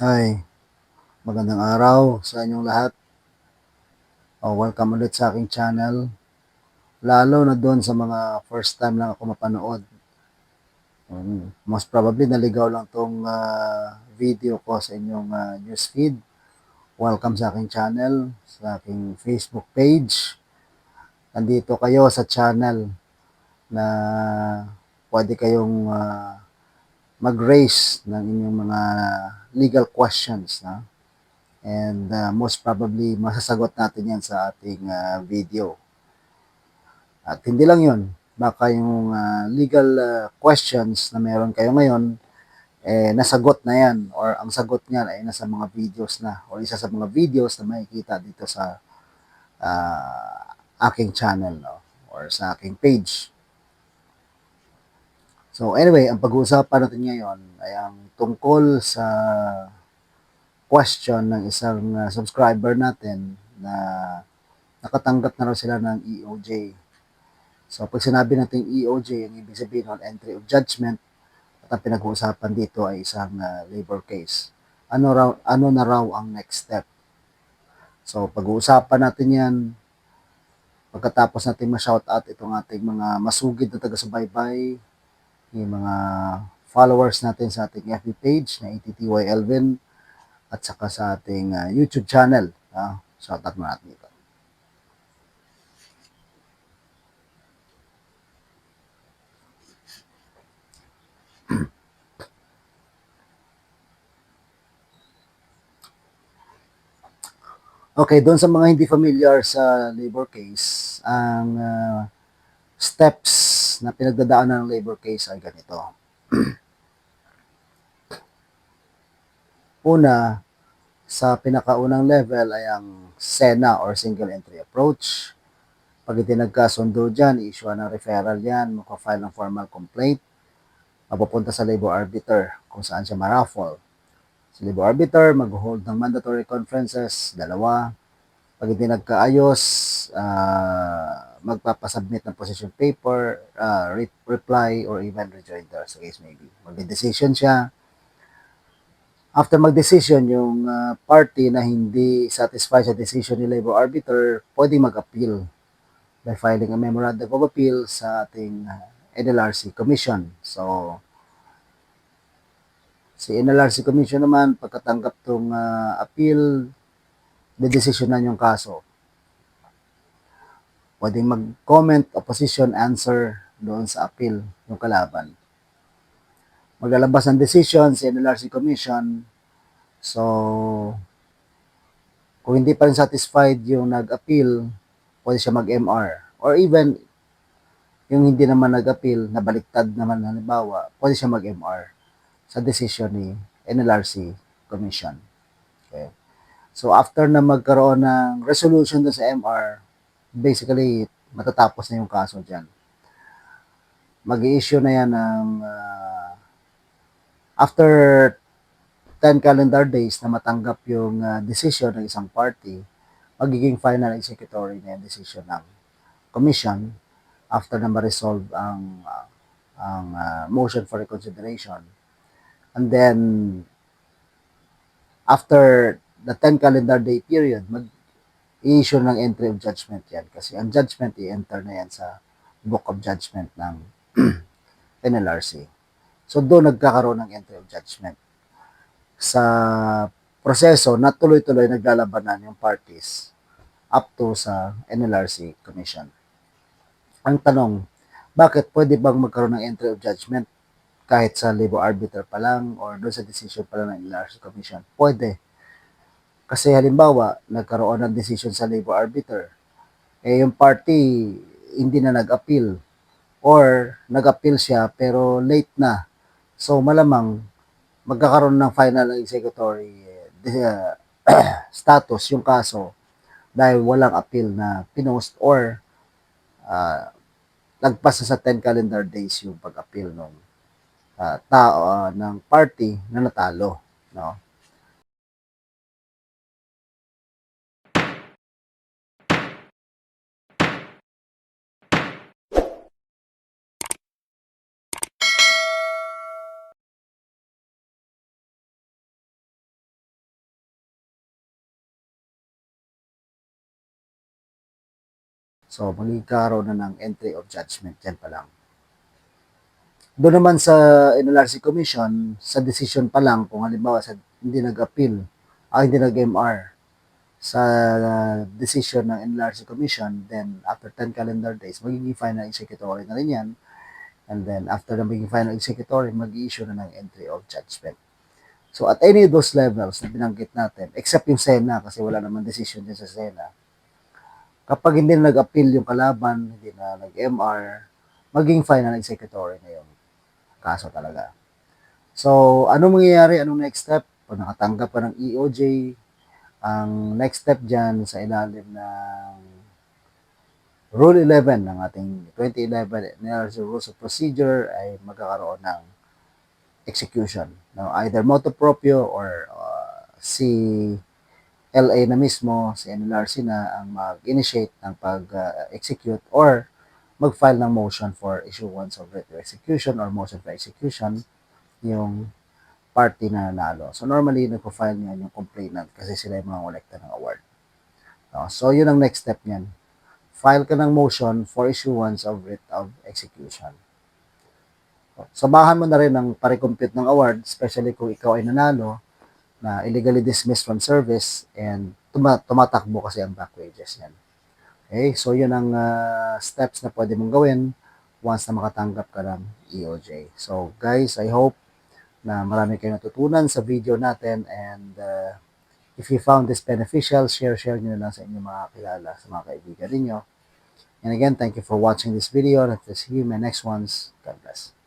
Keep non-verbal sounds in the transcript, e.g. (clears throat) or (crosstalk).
Hi, magandang araw sa inyong lahat. Oh, welcome ulit sa aking channel. Lalo na doon sa mga first time lang ako mapanood. Um, most probably naligaw lang tong ah, video ko sa inyong uh, newsfeed. Welcome sa aking channel, sa aking Facebook page. Nandito kayo sa channel na pwede kayong ah, mag-raise ng inyong mga legal questions. Na? And uh, most probably, masasagot natin yan sa ating uh, video. At hindi lang yun, baka yung uh, legal uh, questions na meron kayo ngayon, eh, nasagot na yan or ang sagot niyan ay nasa mga videos na or isa sa mga videos na makikita dito sa uh, aking channel no? or sa aking page. So anyway, ang pag-uusapan natin ngayon ay ang tungkol sa question ng isang uh, subscriber natin na nakatanggap na raw sila ng EOJ. So pag sinabi natin EOJ, ang ibig sabihin ng entry of judgment at ang pinag-uusapan dito ay isang uh, labor case. Ano raw ano na raw ang next step? So pag-uusapan natin 'yan pagkatapos natin ma-shout out itong ating mga masugid na taga-subaybay, yung mga followers natin sa ating FB page na ATTY Elvin at saka sa ating uh, YouTube channel. Uh, shout out mo natin ito. Okay, doon sa mga hindi familiar sa labor case, ang uh, steps na pinagdadaanan ng labor case ay ganito. (clears throat) Una, sa pinakaunang level ay ang SENA or Single Entry Approach. Pag hindi nagkasundo dyan, i-issue ng referral yan, makafile ng formal complaint, mapupunta sa labor arbiter kung saan siya maraffle. Sa labor arbiter, mag-hold ng mandatory conferences, dalawa. Pag hindi nagkaayos, uh, magpapasubmit ng position paper, uh, re- reply, or even rejoinder sa case maybe. Mag-decision siya, after mag-decision yung uh, party na hindi satisfied sa decision ni labor arbiter, pwede mag-appeal by filing a memorandum of appeal sa ating uh, NLRC Commission. So, si NLRC Commission naman, pagkatanggap tong uh, appeal, de-decision na yung kaso. Pwedeng mag-comment, opposition, answer doon sa appeal yung kalaban maglalabas ng decision si NLRC Commission. So, kung hindi pa rin satisfied yung nag-appeal, pwede siya mag-MR. Or even, yung hindi naman nag-appeal, nabaliktad naman halimbawa, pwede siya mag-MR sa decision ni NLRC Commission. Okay. So, after na magkaroon ng resolution sa MR, basically, matatapos na yung kaso dyan. Mag-i-issue na yan ng uh, after 10 calendar days na matanggap yung uh, decision ng isang party, magiging final executory na yung decision ng commission after na ma-resolve ang, uh, ang uh, motion for reconsideration. And then, after the 10 calendar day period, mag-issue ng entry of judgment yan. Kasi ang judgment, i-enter na yan sa book of judgment ng (clears throat) NLRC. So doon nagkakaroon ng entry of judgment. Sa proseso na tuloy-tuloy naglalabanan yung parties up to sa NLRC Commission. Ang tanong, bakit pwede bang magkaroon ng entry of judgment kahit sa labor arbiter pa lang or doon sa decision pa lang ng NLRC Commission? Pwede. Kasi halimbawa, nagkaroon ng decision sa labor arbiter, eh yung party hindi na nag-appeal. Or nag-appeal siya pero late na. So malamang magkakaroon ng final executory uh, (clears throat) status yung kaso dahil walang appeal na pinost or uh, lagpas sa 10 calendar days yung pag-appeal ng uh, tao uh, ng party na natalo no So, magkakaroon na ng entry of judgment yan pa lang. Doon naman sa NLRC Commission, sa decision pa lang, kung halimbawa sa hindi nag-appeal, ah, hindi nag-MR sa decision ng NLRC Commission, then after 10 calendar days, magiging final executory na rin yan. And then after na magiging final executory, mag-issue na ng entry of judgment. So at any of those levels na binanggit natin, except yung SENA, kasi wala naman decision din sa SENA, kapag hindi na nag-appeal yung kalaban, hindi na nag-MR, maging final executory na yung kaso talaga. So, ano mangyayari? Anong next step? Pag nakatanggap ka ng EOJ, ang next step dyan sa ilalim ng Rule 11 ng ating 2011 NLRC Rules of Procedure ay magkakaroon ng execution. Now, either motu proprio or uh, si LA na mismo, si NLRC na ang mag-initiate ng pag-execute or mag-file ng motion for issuance of writ of execution or motion for execution yung party na nanalo. So normally, nagpo-file niyan yung complainant kasi sila yung mga kolekta ng award. So yun ang next step niyan. File ka ng motion for issuance of writ of execution. Samahan mo na rin ng pare-compute ng award, especially kung ikaw ay nanalo na illegally dismissed from service and tuma- tumatakbo kasi ang back wages niyan. Okay, so yun ang uh, steps na pwede mong gawin once na makatanggap ka ng EOJ. So guys, I hope na marami kayong natutunan sa video natin and uh, if you found this beneficial, share share nyo na lang sa inyong mga kilala, sa mga kaibigan ninyo. And again, thank you for watching this video and you see you in my next ones, God bless.